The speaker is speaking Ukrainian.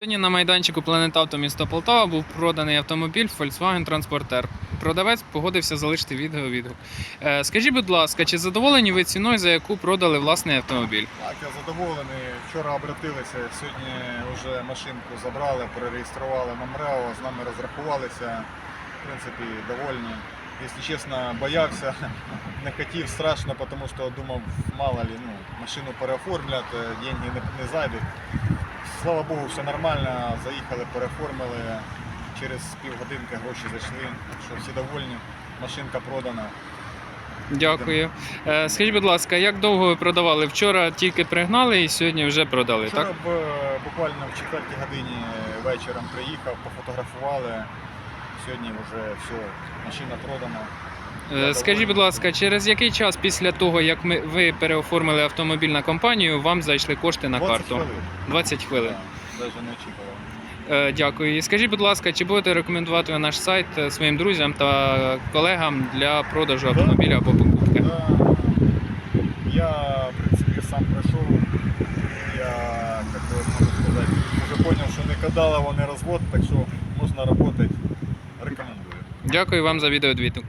Сьогодні на майданчику Auto міста Полтава був проданий автомобіль Volkswagen Transporter. Продавець погодився залишити відеовідгук. Е, Скажіть, будь ласка, чи задоволені ви ціною, за яку продали власний автомобіль? Так, я задоволений. Вчора обратилися, сьогодні вже машинку забрали, перереєстрували на МРЕО, з нами розрахувалися. В принципі, довольні. Якщо чесно, боявся, не хотів страшно, тому що думав, мало ли, ну, машину переоформлять, е, деньги не зайдуть. Слава Богу, все нормально, заїхали, переоформили. Через півгодинки гроші зайшли, що всі довольні, машинка продана. Дякую. Е, Скажіть, будь ласка, як довго ви продавали? Вчора тільки пригнали і сьогодні вже продали, Вчора так? б, е, буквально в четвертій годині вечором приїхав, пофотографували. Сьогодні вже все, машина продана. Е, Скажіть, будь ласка, через який час після того, як ми, ви переоформили автомобіль на компанію, вам зайшли кошти на 20 карту? хвилин. 20 хвилин. Навіть не очікував. Е, Дякую. І скажіть, будь ласка, чи будете рекомендувати ви наш сайт е, своїм друзям та колегам для продажу автомобіля або покупки? Я, в принципі, сам пройшов. Я, как бы, можу сказати, вже зрозумів, що не кадалово, не розвод, так що можна працювати. Рекомендую. Дякую вам за відеодвіток.